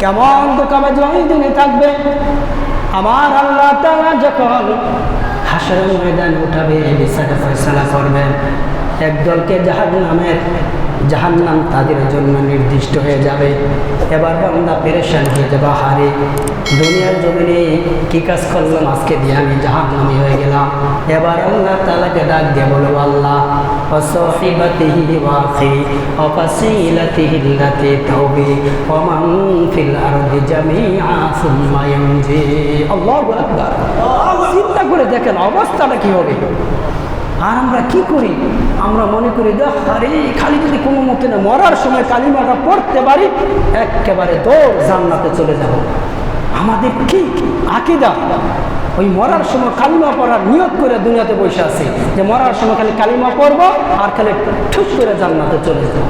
কেমন দোকাবাজি ওই দিনে থাকবে? আমার আল্লাহ তারা যখন হাসার ময়দানে উঠাবে বিচারে ফয়সালা করবেন একদলকে জাহাজ নামের জাহান নাম তাদের জন্য নির্দিষ্ট হয়ে যাবে। এবার বান্দা পেরেশান হয়ে যাবে হারে দুনিয়ার জমিনে কি কাজ করলাম আজকে দিয়ে আমি জাহান নামি হয়ে গেলাম। এবার আল্লাহ তালাকে ডাক দিয়ে বলব আল্লাহ চিন্তা করে দেখেন অবস্থাটা কি হবে। আর আমরা কি করি? আমরা মনে করি আরে, খালি যদি কোনো মতে না, মরার সময় কালিমাটা পড়তে পারি একেবারে দৌড় জান্নাতে চলে যাব। আমাদের কি আকিদা? ওই মরার সময় কালিমা পড়ার নিয়ত করে দুনিয়াতে বসে আছি যে মরার সময় খালি কালিমা পড়ব আর খালি ঠুস করে জান্নাতে চলে যাব।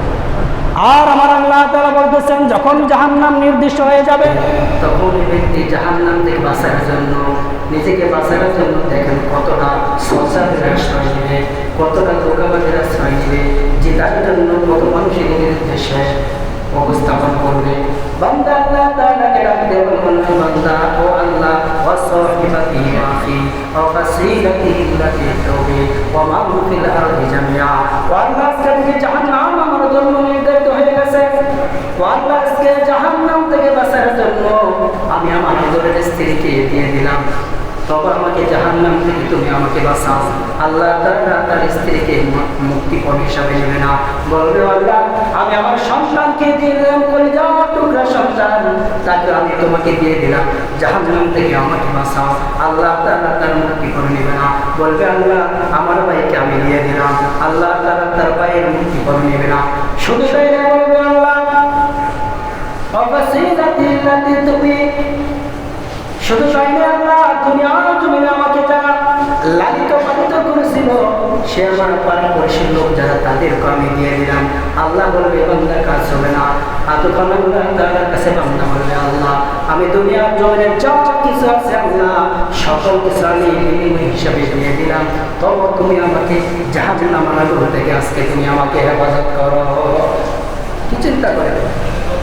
আর আমার আল্লাহ তারা বলতেছেন, যখন জাহান্নাম নির্দিষ্ট হয়ে যাবে, তখন ব্যক্তি জাহান্নাম থেকে বাঁচার জন্য নিজেকে বাঁচার জন্য দেখেন কতটা সংসারের আশ্রয় নেবে, কতটা দোকাবাদের আশ্রয় নেবে, যে তার জন্য কত মানুষের নিজের দেশে অবস্থাপন করবে। ও আল্লাহ আমার আমি আমার স্ত্রীকে দিয়ে দিলাম। তখন আমাকে জাহান্নাম থেকে তুমি আমাকে বাঁচাও। আল্লাহ তার স্ত্রীকে মুক্তিপণ হিসাবে নেবে না। বলবে, আল্লাহ, আমি আমার সন্তানকে দিয়ে দিলাম করে যাও টুকরা সন্তান। তাকে আমি তোমাকে দিয়ে দিলাম। জাহান্নাম থেকে আমাকে বাঁচাও। আল্লাহ তার মুক্তি করে নেবে না। বলবে, আল্লাহ, আমার ভাইকে আমি দিয়ে দিলাম। আল্লাহ তাআলা তার ভাইয়ের মুক্তি করে নেবে না। শুধু তাই না বলবে, আল্লাহ লাতি তুমি শুধু তাই না, আল্লাহ আর তুমি আমাকে যারা লালিত পালিত করেছিল, সে আমার পাড়া লোক যারা তাদেরকে আমি দিয়ে দিলাম। আল্লাহ বলবে, বান্দার কাজ হবে না। এতক্ষণ আল্লাহ কাছে বান্দা বলবে, আল্লাহ, আমি দুনিয়ার জমিনের যা কিছু আছে আল্লাহ, সকল কিছু আমি বিনিময় হিসাবে দিয়ে দিলাম। তবু তুমি আমাকে জাহাজ নামার থেকে আজকে তুমি আমাকে হেফাজত করো। কি চিন্তা করে?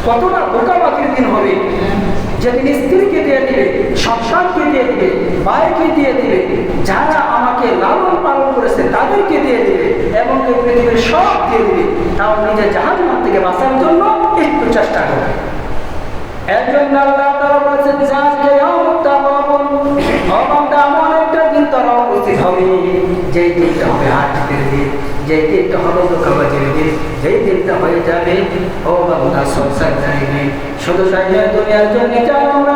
কতটা বোকাবাকির দিন হবে? যেদিন স্ত্রীকে দিয়ে দিবে সন্তানকে দিয়ে দিবে ভাইকে দিয়ে দিবে যারা আমাকে লালন পালন করেছে তাদেরকে দিয়ে দিবে এবং এই পৃথিবীর সব দিয়ে দিবে তাও নিজের জাহাজ থেকে বাঁচার জন্য একটু চেষ্টা করবে একজন আল্লাহ দিনটা হবে হাটের দিন যেই দিনটা হবে দোকাবাজির দিন যেই দিনটা হয়ে যাবে ও বাবুদা সংসার জানিবে শুধু তাই নয় দুনিয়ার জন্য যারা আমরা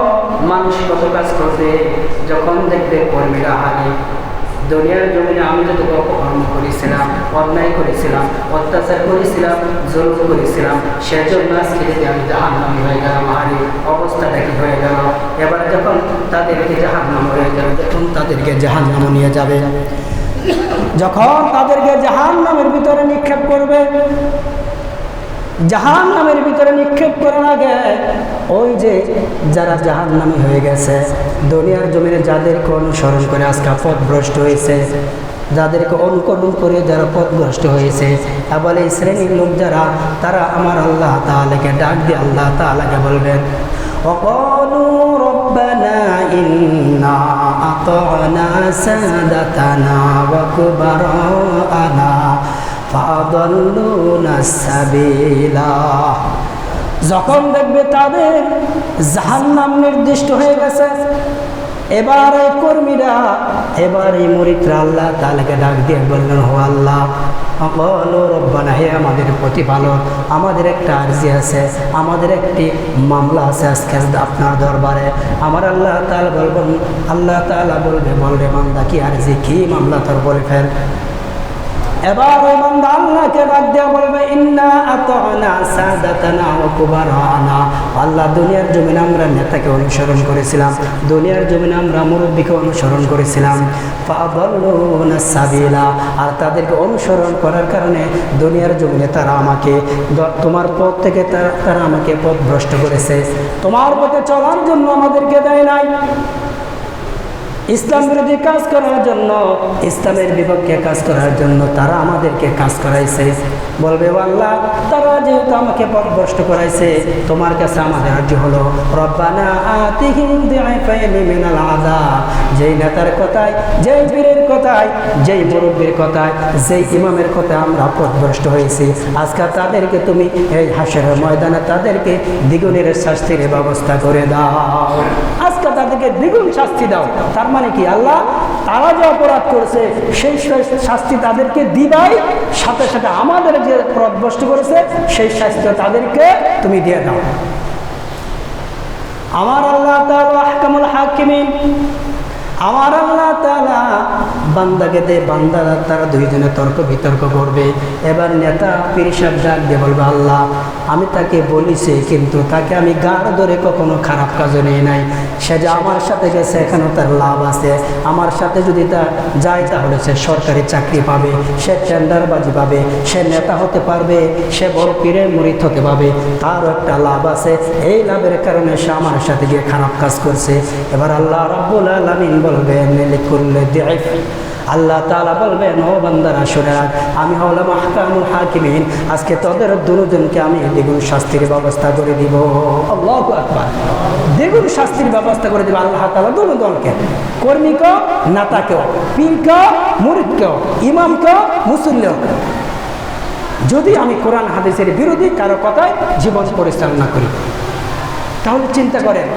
মানুষ কত কাজ করবে, যখন দেখবে কর্মীরা হারে দুনিয়ার জমিনে আমি যত অপকর্ম করেছিলাম, অন্যায় করেছিলাম, অত্যাচার করেছিলাম জোর করেছিলাম, সেজন্য আজকে যদি আমি জাহান নামি হয়ে গেলাম হারি অবস্থাটা কি হয়ে গেল? এবার যখন তাদেরকে জাহান নাম হয়ে যাবে, যখন তাদেরকে জাহান নাম নিয়ে যাবে, যখন তাদেরকে জাহান নামের ভিতরে নিক্ষেপ করবে জাহান নামের ভিতরে নিক্ষেপ করার আগে ওই যে যারা জাহান নামে হয়ে গেছে দুনিয়ার জমিনে যাদেরকে অনুসরণ করে আজকে পথভ্রষ্ট হয়েছে যাদেরকে অনুকরণ করে যারা পথভ্রষ্ট হয়েছে আবার এই শ্রেণীর লোক যারা তারা আমার আল্লাহ তাআলাকে ডাক দিয়ে আল্লাহ তাআলাকে বলবেন وقالوا ربنا إنا أطعنا سادتنا وكبراءنا فأضلونا السبيلا যখন দেখবে তাদের জাহান্নাম নির্দিষ্ট হয়ে গেছে, এবার এই কর্মীরা, এবার এই মরিতরা আল্লাহ তাহলে ডাক দিয়ে বললেন হো আল্লাহ রব্বানা, হে আমাদের প্রতিপালক, আমাদের একটা আর্জি আছে, আমাদের একটি মামলা আছে আজকে আপনার দরবারে। আমার আল্লাহ তাল বলবেন, আল্লাহ তাআলা বলবে বলবে মামলা কি আর্জি, কি মামলা তোর বলে ফেল? এবার ওই বান্দা আল্লাহকে ডাক দেওয়া বলবে, ইন্না আতানা সাদাতানা ওয়া কুবারানা। আল্লাহ দুনিয়ার জমিনে আমরা নেতাকে অনুসরণ করেছিলাম, দুনিয়ার জমিনে আমরা মুরব্বীকে অনুসরণ করেছিলাম। সাবিলা। আর তাদেরকে অনুসরণ করার কারণে দুনিয়ার জমিনে তারা আমাকে, তোমার পথ থেকে তারা তারা আমাকে পথ ভ্রষ্ট করেছে। তোমার পথে চলার জন্য আমাদেরকে দেয় নাই। ইসলাম বিরোধী কাজ করার জন্য, ইসলামের বিপক্ষে কাজ করার জন্য তারা আমাদেরকে কাজ করাইছে। বলবে "ও আল্লাহ তারা যেহেতু আমাকে পথভ্রষ্ট করাইছে, তোমার কাছে আমাদের আর্য হলো যেই নেতার কথায়, যেই বীরের কথায়, যেই মুরব্বীর কথায়, যেই ইমামের কথায় আমরা পথভ্রষ্ট হয়েছি। আজকে তাদেরকে তুমি এই হাসের ময়দানে তাদেরকে দ্বিগুণের শাস্তির ব্যবস্থা করে দাও। তাদেরকে দ্বিগুণ শাস্তি দাও। তার মানে কি? আল্লাহ তারা যে অপরাধ করেছে, সেই শাস্তি তাদেরকে দিবাই, সাথে সাথে আমাদের যে পথভ্রষ্ট করেছে, সেই শাস্তি তাদেরকে তুমি দিয়ে দাও। আমার আল্লাহ তার আহকামুল হাকিমিন আমার আল্লাহ তাআলা বান্দাকে দে বান্দারা তারা দুইজনে তর্ক বিতর্ক করবে। এবার নেতা পিরিসাব ডাক দিয়ে বলবে, আল্লাহ, আমি তাকে বলিছি, কিন্তু তাকে আমি গাড় ধরে কখনো খারাপ কাজে নিয়ে নাই। সে যে আমার সাথে গেছে এখানেও তার লাভ আছে। আমার সাথে যদি তা যায়, তাহলে সে সরকারি চাকরি পাবে, সে টেন্ডারবাজি পাবে, সে নেতা হতে পারবে, সে বড় পীরের মুরিদ হতে পারবে। তারও একটা লাভ আছে। এই লাভের কারণে সে আমার সাথে গিয়ে খারাপ কাজ করছে। এবার আল্লাহ রাব্বুল আলামিন বলবেন, লিকুল্লি দিআফ আল্লাহ তাআলা বলবেন, ও বান্দারা, শুনে আমি হলাম আহকামুল হাকিমিন। আজকে তোদের দুজনকে আমি দ্বিগুণ শাস্তির ব্যবস্থা করে দিব। আকবার। দ্বিগুণ শাস্তির ব্যবস্থা করে দিব আল্লাহ তাআলা দুনো দলকে। কর্মীকে নেতাকেও পীরকে মুরিদকেও ইমামকে মুসল্লিও। যদি আমি কোরআন, হাদিসের বিরোধী কারও কথায় জীবন পরিচালনা করি, তাহলে চিন্তা করেন